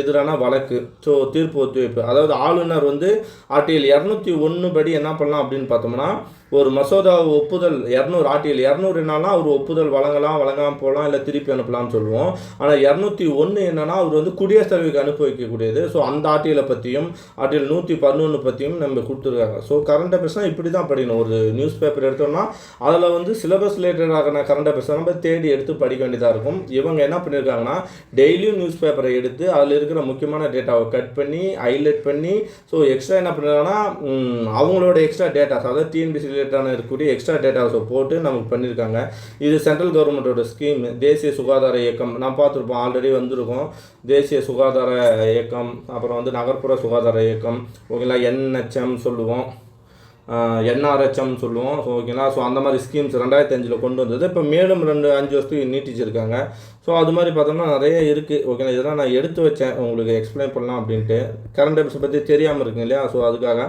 எதிரான வழக்கு. ஸோ தீர்ப்பு ஒத்திவைப்பு. அதாவது ஆளுநர் வந்து ஆர்டிகல் இரநூத்தி ஒன்று படி என்ன பண்ணலாம் அப்படின்னு பார்த்தோம்னா ஒரு மசோதா ஒப்புதல் இரநூறு ஆர்டிகல் இரநூறு என்னன்னா அவர் ஒப்புதல் வழங்கலாம் வழங்காமல் போகலாம் இல்லை திருப்பி அனுப்பலாம்னு சொல்லுவோம். ஆனால் இரநூத்தி ஒன்று என்ன என்னென்னா அவர் வந்து குடியரசுத் தலைவருக்கு அனுப்பி வைக்கக்கூடியது. ஸோ அந்த ஆர்டிகலை பற்றியும் ஆர்டிகல் நூற்றி பதினொன்று பற்றியும் நம்ம கொடுத்துருக்காங்க. ஸோ கரண்ட் அஃபேர்ஸ்னால் இப்படி தான் படிக்கணும். ஒரு நியூஸ் பேப்பர் எடுத்தோம்னா அதில் வந்து சிலபஸ் ரிலேட்டடாகன கரண்ட் அஃபேர்ஸ் நம்ம தேடி எடுத்து படிக்க வேண்டியதாக இருக்கும். இவங்க என்ன பண்ணியிருக்காங்கன்னா டெய்லியும் நியூஸ் பேப்பரை எடுத்து அதில் இருக்கிற முக்கியமான டேட்டாவை கட் பண்ணி ஹைலைட் பண்ணி ஸோ எக்ஸ்ட்ரா என்ன பண்ணுறாங்கன்னா அவங்களோட எக்ஸ்ட்ரா டேட்டாஸ் அதாவது டிஎன்பிசி ரிலேட்டடான இருக்கக்கூடிய எக்ஸ்ட்ரா டேட்டாஸை போட்டு நமக்கு பண்ணியிருக்காங்க இது சென்ட்ரல் கவர்மெண்ட்டோட ஸ்கீம் தேசிய சுகாதார இயக்கம். நான் பார்த்துருப்போம் ஆல்ரெடி வந்திருக்கோம். தேசிய சுகாதார இயக்கம் அப்புறம் வந்து நகர்ப்புற சுகாதார இயக்கம் ஓகேங்களா என்ஹெச்எம் சொல்லுவோம். என்ஆர்ஹெச்எம் சொல்லுவோம். ஸோ ஓகேங்களா ஸோ அந்த மாதிரி ஸ்கீம்ஸ் ரெண்டாயிரத்தி அஞ்சில் கொண்டு வந்தது. இப்போ மேலும் ரெண்டு அஞ்சு வருஷத்துக்கு நீட்டிச்சிருக்காங்க. ஸோ அது மாதிரி பார்த்தோம்னா நிறைய இருக்குது ஓகேங்களா இதெல்லாம் நான் எடுத்து வச்சேன். உங்களுக்கு எக்ஸ்பிளைன் பண்ணலாம் அப்படின்ட்டு. கரண்ட் அஃபேர்ஸ் பற்றி தெரியாமல் இருக்குங்க இல்லையா? ஸோ அதுக்காக.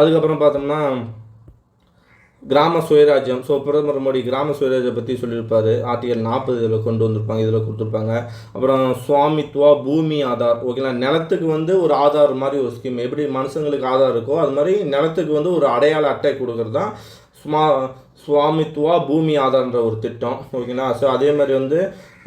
அதுக்கப்புறம் பார்த்தோம்னா கிராம சுயராஜ்யம். ஸோ பிரதமர் மோடி கிராம சுயராஜ்யம் பற்றி சொல்லியிருப்பார். ஆர்டிகல் நாற்பது இதில் கொண்டு வந்திருப்பாங்க இதில் கொடுத்துருப்பாங்க. அப்புறம் சுவாமித்வா பூமி ஆதார் ஓகேங்களா? நிலத்துக்கு வந்து ஒரு ஆதார் மாதிரி ஒரு ஸ்கீம் எப்படி மனுஷங்களுக்கு ஆதார் இருக்கோ அது மாதிரி நிலத்துக்கு வந்து ஒரு அடையாள அட்டை கொடுக்குறது தான் சுமா சுவாமித்துவா பூமி ஆதார்ன்ற ஒரு திட்டம் ஓகேங்களா ஸோ அதே மாதிரி வந்து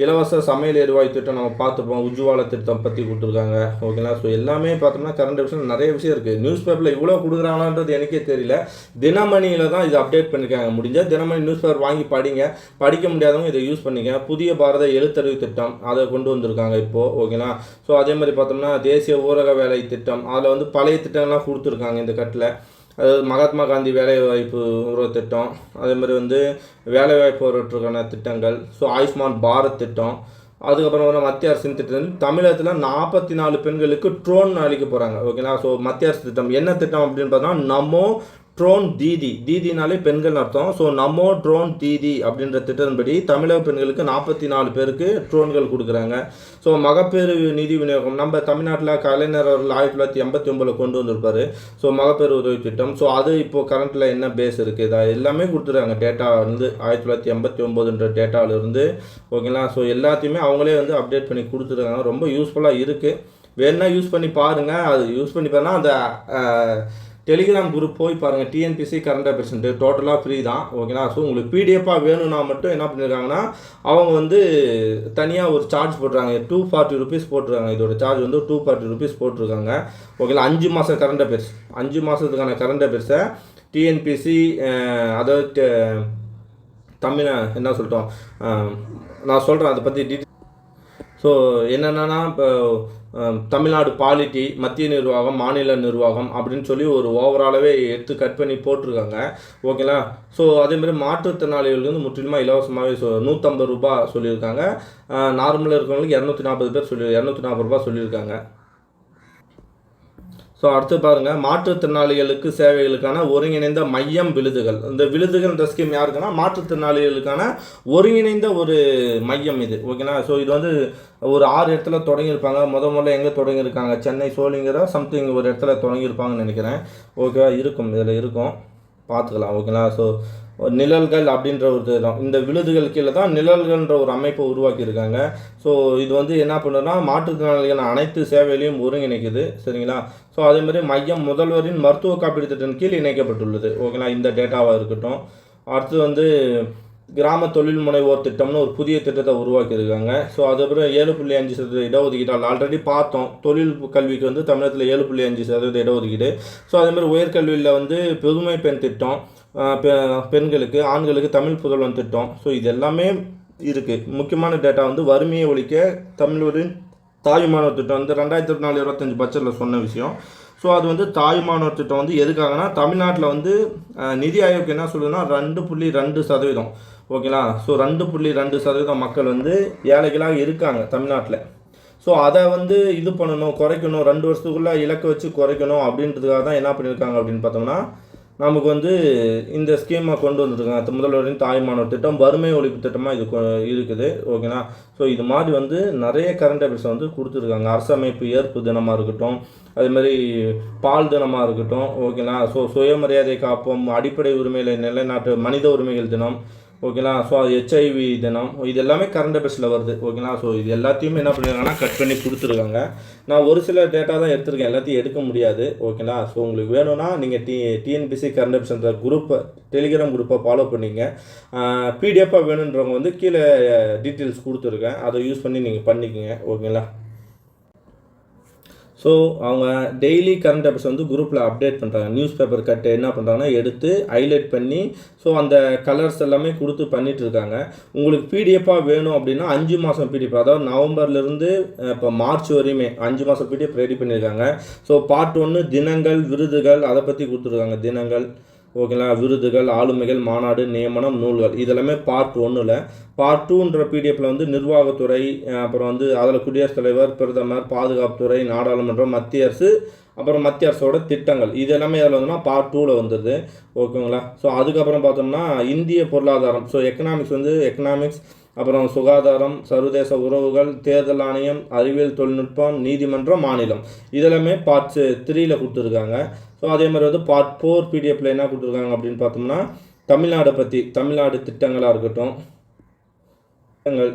இலவச சமையல் எரிவாயு திட்டம் நம்ம பார்த்துப்போம். உஜ்வால திட்டம் பற்றி கொடுத்துருக்காங்க ஓகேங்களா ஸோ எல்லாமே பார்த்தோம்னா கரண்ட் விஷயம் நிறைய விஷயம் இருக்குது நியூஸ் பேப்பரில் இவ்வளோ கொடுக்குறாங்களான்றது எனக்கே தெரியல. தினமணியில் தான் இது அப்டேட் பண்ணியிருக்காங்க முடிஞ்சால் தினமணி நியூஸ் பேப்பர் வாங்கி படிங்க. படிக்க முடியாதவங்க இதை யூஸ் பண்ணிக்க புதிய பாரத எழுத்தறிவு திட்டம் அதை கொண்டு வந்திருக்காங்க இப்போது ஓகேங்களா ஸோ அதே மாதிரி பார்த்தோம்னா தேசிய ஊரக வேலை திட்டம் அதில் வந்து பழைய திட்டங்கள்லாம் கொடுத்துருக்காங்க இந்த கட்டில். அதாவது மகாத்மா காந்தி வேலைவாய்ப்பு உறவு திட்டம் அதே மாதிரி வந்து வேலைவாய்ப்பு வருவதற்கான திட்டங்கள் ஸோ ஆயுஷ்மான் பாரத் திட்டம் அதுக்கப்புறம் வந்து மத்திய அரசின் திட்டம் தமிழகத்தில் நாற்பத்தி நாலு பெண்களுக்கு ட்ரோன் அளிக்க போகிறாங்க ஓகேங்களா ஸோ மத்திய அரசு திட்டம். என்ன திட்டம் அப்படின்னு பார்த்தோம்னா நமோ ட்ரோன் தீதி தீதினாலே பெண்கள் அர்த்தம். ஸோ நமோ ட்ரோன் தீதி அப்படின்ற திட்டத்தின்படி தமிழக பெண்களுக்கு நாற்பத்தி நாலு பேருக்கு ட்ரோன்கள் கொடுக்குறாங்க. ஸோ மகப்பேறு நிதி விநியோகம் நம்ம தமிழ்நாட்டில் கலைஞர் அவர்கள் ஆயிரத்தி தொள்ளாயிரத்தி எண்பத்தி ஒம்பதில் கொண்டு வந்திருப்பார். ஸோ மகப்பேறு உதவி திட்டம். ஸோ அது இப்போ கரண்ட்டில் என்ன பேஸ் இருக்குது இதை எல்லாமே கொடுத்துருக்காங்க டேட்டா வந்து ஆயிரத்தி தொள்ளாயிரத்தி எண்பத்தி ஒம்போதுன்ற டேட்டாவிலிருந்து ஓகேங்களா ஸோ எல்லாத்தையுமே அவங்களே வந்து அப்டேட் பண்ணி கொடுத்துருக்காங்க ரொம்ப யூஸ்ஃபுல்லாக இருக்குது வேணுன்னா யூஸ் பண்ணி பாருங்கள் அது யூஸ் பண்ணி பாருன்னா அந்த டெலிகிராம் குரூப் போய் பாருங்கள் டிஎன்பிசி கரண்ட் அஃபேர்ஸ்ன்ட்டு டோட்டலாக ஃப்ரீ தான். ஓகேங்களா ஸோ உங்களுக்கு பிடிஎஃபாக வேணும்னா மட்டும் என்ன பண்ணியிருக்காங்கன்னா அவங்க வந்து தனியாக ஒரு சார்ஜ் போட்டுறாங்க. டூ ஃபார்ட்டி ருபீஸ் போட்டிருக்காங்க. இதோட சார்ஜ் வந்து டூ ஃபார்ட்டி ருபீஸ் போட்டிருக்காங்க. ஓகேங்களா அஞ்சு மாதம் கரண்ட் அஃபேர்ஸ் அஞ்சு மாதத்துக்கான கரண்ட் அஃபேர்ஸை டிஎன்பிசி அதாவது தமிழ் என்ன சொல்லிட்டோம்? நான் சொல்கிறேன் அதை பற்றி டீட்டெயில் ஸோ என்னென்னா இப்போ தமிழ்நாடு பாலிட்டி மத்திய நிர்வாகம் மாநில நிர்வாகம் அப்படின்னு சொல்லி ஒரு ஓவராலாகவே எடுத்து கட் பண்ணி போட்டிருக்காங்க. ஓகேங்களா ஸோ அதேமாதிரி மாற்றுத்திறனாளிகளுக்கு வந்து முற்றிலுமாக இலவசமாகவே சொ நூற்றம்பது ரூபா சொல்லியிருக்காங்க. நார்மலாக இருக்கிறவங்களுக்கு இரநூத்தி நாற்பது பேர் சொல்லி இரநூத்தி நாற்பது ரூபா சொல்லியிருக்காங்க. ஸோ அடுத்து பாருங்கள் மாற்றுத்திறனாளிகளுக்கு சேவைகளுக்கான ஒருங்கிணைந்த மையம் விழுதுகள். இந்த விழுதுகள் இந்த ஸ்கீம் யாருக்குன்னா மாற்றுத்திறனாளிகளுக்கான ஒருங்கிணைந்த ஒரு மையம் இது. ஓகேங்களா ஸோ இது வந்து ஒரு ஆறு இடத்துல தொடங்கியிருப்பாங்க. முத முதல்ல எங்கே தொடங்கியிருக்காங்க? சென்னை சோழிங்கிற சம்திங் ஒரு இடத்துல தொடங்கியிருப்பாங்கன்னு நினைக்கிறேன். ஓகேவா இருக்கும். இதில் இருக்கும். பார்த்துக்கலாம் ஓகேங்களா? ஸோ நிழல்கள் அப்படின்ற ஒரு தான். இந்த விழுதுகள் கீழே தான் நிழல்கள்ன்ற ஒரு அமைப்பை உருவாக்கியிருக்காங்க. ஸோ இது வந்து என்ன பண்ணுன்னா மாற்றுத்திறனாளிகள் அனைத்து சேவையிலையும் ஒருங்கிணைக்குது சரிங்களா? ஸோ அதே மாதிரி மையம் முதல்வரின் மருத்துவ காப்பீடு திட்டம் கீழ் இணைக்கப்பட்டுள்ளது ஓகேங்களா? இந்த டேட்டாவாக இருக்கட்டும். அடுத்து வந்து கிராம தொழில் முனைவோர் திட்டம்னு ஒரு புதிய திட்டத்தை உருவாக்கியிருக்காங்க. ஸோ அதுக்கப்புறம் ஏழு புள்ளி அஞ்சு சதவீத இடஒதுக்கீடு. ஆல்ரெடி பார்த்தோம். தொழில் கல்விக்கு வந்து தமிழகத்தில் ஏழு புள்ளி அஞ்சு சதவீத இடஒதுக்கீடு. ஸோ அதேமாதிரி உயர்கல்வியில் வந்து புதுமை பெண் திட்டம் பெ- பெண்களுக்கு ஆண்களுக்கு தமிழ் புதல்வன் திட்டம். ஸோ இது எல்லாமே இருக்குது முக்கியமான டேட்டா வந்து வறுமையை ஒழிக்க தமிழரின் தாய்மானவர் திட்டம் வந்து ரெண்டாயிரத்தி இருபத்தி நாலு இருபத்தஞ்சு பட்ஜெட்டில் சொன்ன விஷயம். ஸோ அது வந்து தாயுமானவர் திட்டம் வந்து எதுக்காகனா தமிழ்நாட்டில் வந்து நிதி ஆயோக் என்ன சொல்லுதுன்னா ரெண்டு புள்ளி ரெண்டு சதவீதம். ஓகேங்களா? ஸோ ரெண்டு புள்ளி ரெண்டு சதவீதம் மக்கள் வந்து ஏழைகளாக இருக்காங்க தமிழ்நாட்டில். ஸோ அதை வந்து இது பண்ணணும் குறைக்கணும் ரெண்டு வருஷத்துக்குள்ளே இலக்கு வச்சு குறைக்கணும் அப்படின்றதுக்காக தான் என்ன பண்ணியிருக்காங்க அப்படின்னு பார்த்தோம்னா நமக்கு வந்து இந்த ஸ்கீமை கொண்டு வந்துருக்காங்க. முதல்வரின் தாய்மானவர் திட்டம் வறுமை ஒழிப்பு திட்டமாக இது கொ- இருக்குது. ஓகேனா ஸோ இது மாதிரி வந்து நிறைய கரண்ட் அஃபேர்ஸை வந்து கொடுத்துருக்காங்க. அரசமைப்பு ஏற்பு தினமாக இருக்கட்டும் அதே மாதிரி பால் தினமாக இருக்கட்டும் ஓகேனா ஸோ சுயமரியாதை காப்போம் அடிப்படை உரிமைகளை நிலைநாட்டு மனித உரிமைகள் தினம் ஓகேங்களா ஸோ அது ஹெச்ஐவி தினம். இது எல்லாமே கரண்ட் அஃபேர்ஸில் வருது. ஓகேங்களா ஸோ இது எல்லாத்தையுமே என்ன பண்ணிருக்காங்கன்னா கட் பண்ணி கொடுத்துருக்காங்க. நான் ஒரு சில டேட்டா தான் எடுத்திருக்கேன். எல்லாத்தையும் எடுக்க முடியாது. ஓகேங்களா ஸோ உங்களுக்கு வேணும்னா நீங்கள் டி டிஎன்பிசி கரண்ட் அஃபேர்ஸ்ன்ற குரூப்பை டெலிகிராம் குரூப்பை ஃபாலோ பண்ணிங்க. பிடிஎஃபாக வேணுன்றவங்க வந்து கீழே டீட்டெயில்ஸ் கொடுத்துருக்கேன். அதை யூஸ் பண்ணி நீங்கள் பண்ணிக்கங்க. ஓகேங்களா ஸோ அவங்க டெய்லி கரண்ட் அஃபேர்ஸ் வந்து குரூப்பில் அப்டேட் பண்ணுறாங்க நியூஸ் பேப்பர் கட்டு என்ன பண்ணுறாங்கன்னா எடுத்து ஹைலைட் பண்ணி ஸோ அந்த கலர்ஸ் எல்லாமே கொடுத்து பண்ணிட்டு இருக்காங்க. உங்களுக்கு பிடிஎஃபாக வேணும் அப்படின்னா அஞ்சு மாதம் பிடிஎஃப் அதாவது நவம்பர்லேருந்து இப்போ மார்ச் வரையுமே அஞ்சு மாதம் பிடிஎஃப் ரெடி பண்ணியிருக்காங்க ஸோ பார்ட் ஒன்று தினங்கள் விருதுகள் அதை பற்றி கொடுத்துருக்காங்க தினங்கள். ஓகேங்களா? விருதுகள் ஆளுமைகள் மாநாடு நியமனம் நூல்கள். இதெல்லாமே பார்ட் ஒன்றில் பார்ட் டூன்ற பிடிஎஃப்பில் வந்து நிர்வாகத்துறை அப்புறம் வந்து அதில் குடியரசுத் தலைவர் பிரதமர் பாதுகாப்புத்துறை நாடாளுமன்றம் மத்திய அரசு அப்புறம் மத்திய அரசோட திட்டங்கள். இது எல்லாமே அதில் வந்துன்னா பார்ட் டூவில் வந்துடுது ஓகேங்களா? ஸோ அதுக்கப்புறம் பார்த்தோம்னா இந்திய பொருளாதாரம். ஸோ எக்கனாமிக்ஸ் வந்து எக்கனாமிக்ஸ் அப்புறம் சுகாதாரம் சர்வதேச உறவுகள் தேர்தல் ஆணையம் அறிவியல் தொழில்நுட்பம் நீதிமன்றம் மாநிலம். இதெல்லாமே பார்ட்ஸ் த்ரீயில் கொடுத்துருக்காங்க. ஸோ அதே மாதிரி வந்து பார்ட் ஃபோர் பிடிஎஃப்ல என்ன கொடுத்துருக்காங்க அப்படின்னு பார்த்தோம்னா தமிழ்நாடை பற்றி தமிழ்நாடு திட்டங்களாக இருக்கட்டும் திட்டங்கள்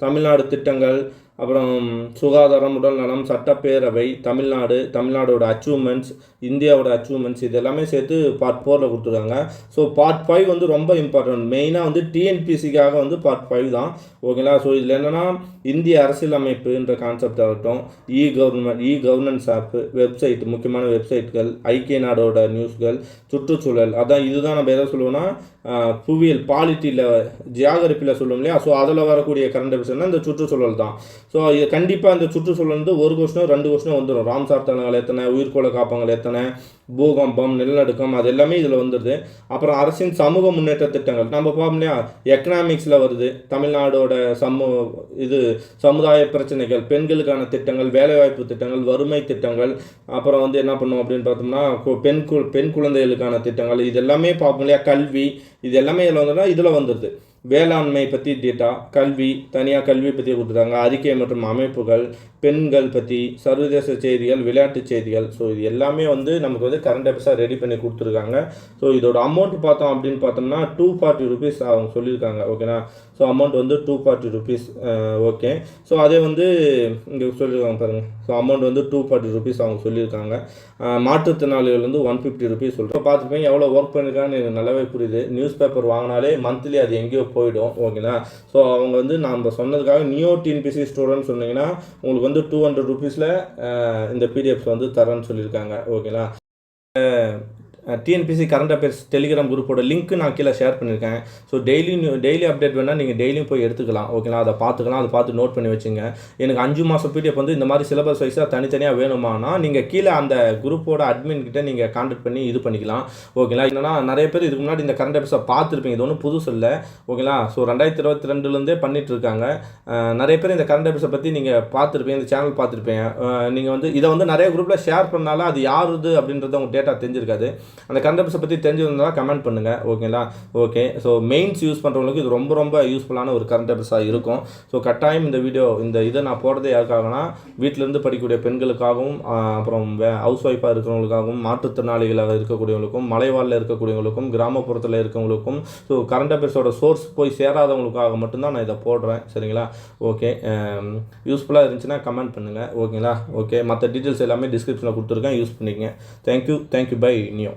தமிழ்நாடு திட்டங்கள் அப்புறம் சுகாதாரம் உடல் நலம் சட்டப்பேரவை தமிழ்நாடு தமிழ்நாடோட அச்சீவ்மெண்ட்ஸ் இந்தியாவோட அச்சீவ்மெண்ட்ஸ் இது எல்லாமே சேர்த்து பார்ட் ஃபோரில் கொடுத்துருக்காங்க. ஸோ பார்ட் ஃபைவ் வந்து ரொம்ப இம்பார்ட்டன்ட் மெயினாக வந்து டிஎன்பிசிக்காக வந்து பார்ட் ஃபைவ் தான். ஓகேங்களா ஸோ இதில் என்னென்னா இந்திய அரசியலமைப்புன்ற கான்செப்ட் ஆகட்டும் e government e governance app website முக்கியமான வெப்சைட்கள் ஐக்கிய நாடோட நியூஸ்கள் சுற்றுச்சூழல் அதான் இதுதான் நம்ம எதை சொல்லுவோம்னா புவியியல் பாலிட்டியில் ஜியாகிரபியில் சொல்லுவோம் இல்லையா? ஸோ அதில் வரக்கூடிய கரண்ட் அஃபேர்ஸ்னால் இந்த சுற்றுச்சூழல் தான். ஸோ இது கண்டிப்பாக இந்த சுற்றுச்சூழல் வந்து ஒரு கொஸ்டினோ ரெண்டு கொஸ்டினோ வந்துடும் ராம்சார் தலங்கள் எத்தனை உயிர்கோள காப்பங்கள் எத்தனை பூகம்பம் நிலநடுக்கம் அது எல்லாமே இதில் வந்துடுது அப்புறம் அரசின் சமூக முன்னேற்ற திட்டங்கள். நம்ம பார்ப்போம் இல்லையா? எக்கனாமிக்ஸில் வருது. தமிழ்நாடோட சமூ இது சமுதாய பிரச்சனைகள் பெண்களுக்கான திட்டங்கள் வேலைவாய்ப்பு திட்டங்கள் வறுமை திட்டங்கள் அப்புறம் வந்து என்ன பண்ணுவோம் அப்படின்னு பார்த்தோம்னா பெண் கு பெண் குழந்தைகளுக்கான திட்டங்கள் இது எல்லாமே பார்ப்போம் இல்லையா? கல்வி இது எல்லாமே இதில் வந்ததுன்னா இதில் வந்துடுது வேளாண்மை பற்றி டேட்டா கல்வி தனியாக கல்வி பற்றி கொடுத்துருக்காங்க. அறிக்கை மற்றும் அமைப்புகள் பெண்கள் பற்றி சர்வதேச செய்திகள் விளையாட்டு செய்திகள். ஸோ இது எல்லாமே வந்து நமக்கு வந்து கரண்ட் அஃபேர்ஸாக ரெடி பண்ணி கொடுத்துருக்காங்க. ஸோ இதோட அமௌண்ட் பார்த்தோம் அப்படின்னு பார்த்தோம்னா டூ ஃபார்ட்டி ருபீஸ் அவங்க சொல்லியிருக்காங்க. ஓகேனா ஸோ அமௌண்ட் வந்து two forty rupees okay so அதே வந்து இங்கே சொல்லியிருக்காங்க பாருங்கள் ஸோ அமௌண்ட் வந்து டூ ஃபார்ட்டி ருபீஸ் அவங்க சொல்லியிருக்காங்க. மாற்றுத்திறனாளிகள் வந்து ஒன் ஃபிஃப்டி ருபீஸ் சொல்கிறேன் பார்த்துப்பேன் எவ்வளோ ஒர்க் பண்ணியிருக்காங்கன்னு எனக்கு நல்லாவே புரியுது. நியூஸ் பேப்பர் வாங்கினாலே மந்த்லி அது எங்கேயோ போயிடும் ஓகேங்களா ஸோ அவங்க வந்து நம்ம சொன்னதுக்காக நியோ டிஎன்பிசி ஸ்டூடெண்ட் சொன்னீங்கன்னா உங்களுக்கு வந்து டூ ஹண்ட்ரட் ருபீஸில் இந்த பிடிஎஃப்ஸ் வந்து தரேன்னு சொல்லியிருக்காங்க ஓகேங்களா டிஎன்பிசி கரண்ட் அஃபேர்ஸ் டெலிகிராம் குரூப்போட லிங்க் நான் கீழே ஷேர் பண்ணியிருக்கேன் ஸோ டெய்லி டெய்லி அப்டேட் வேணால் நீங்கள் டெய்லியும் போய் எடுத்துக்கலாம். ஓகேங்களா அதை பார்த்துக்கலாம். அதை பார்த்து நோட் பண்ணி வச்சுங்க. எனக்கு அஞ்சு மாதம் பிடிஎஃப் வந்து இந்த மாதிரி சிலபஸ் வைஸாக தனித்தனியாக வேணுமானா நீங்கள் கீழே அந்த குரூப்போட அட்மின் கிட்டே நீங்கள் கான்டாக்ட் பண்ணி இது பண்ணிக்கலாம். ஓகேங்களா என்னன்னா நிறைய பேர் இதுக்கு முன்னாடி இந்த கரண்ட் அஃபேர்ஸை பார்த்துருப்பீங்க. இது ஒன்றும் புதுசு இல்லை. ஓகேங்களா ஸோ ரெண்டாயிரத்தி இருபத்தி ரெண்டுலேருந்தே பண்ணிட்டு இருக்காங்க நிறைய பேர் இந்த கரண்ட் அஃபேர்ஸை பற்றி நீங்கள் பார்த்துருப்பீங்க. இந்த சேனல் பார்த்துருப்பீங்க. நீங்கள் வந்து இதை வந்து நிறைய குரூப்பில் ஷேர் பண்ணாலும் அது யாருது அப்படின்றத உங்கள் டேட்டா தெரிஞ்சிருக்காது. அந்த கரண்ட் பற்றி தெரிஞ்சிருந்தா கமெண்ட் பண்ணுங்கள் ஓகேங்களா ஓகே ஸோ மெயின்ஸ் யூஸ் பண்ணுறவங்களுக்கு இது ரொம்ப ரொம்ப யூஸ்ஃபுல்லான ஒரு கரண்ட் அஃபேர்ஸாக இருக்கும். ஸோ கட்டாயம் இந்த வீடியோ இந்த இதை நான் போடுறது யாருக்காகனா வீட்டிலேருந்து படிக்கக்கூடிய பெண்களுக்காகவும் அப்புறம் ஹவுஸ் ஒய்ஃபாக இருக்கிறவங்களுக்காகவும் மாற்றுத்திறனாளிகளாக இருக்கக்கூடியவங்களுக்கும் மலைவாழில் இருக்கக்கூடியவங்களுக்கும் கிராமப்புறத்தில் இருக்கவங்களுக்கும் ஸோ கரண்ட் அஃபேர்ஸோட சோர்ஸ் போய் சேராதவங்களுக்காக மட்டும்தான் நான் இதை போடுறேன் சரிங்களா? ஓகே யூஸ்ஃபுல்லாக um, இருந்துச்சுன்னா கமெண்ட் பண்ணுங்கள் ஓகேங்களா ஓகே மற்ற டீட்டெயில்ஸ் எல்லாமே டிஸ்கிரிப்ஷனில் கொடுத்துருக்கேன் யூஸ் பண்ணிக்கங்க. Thank you thank you bye neo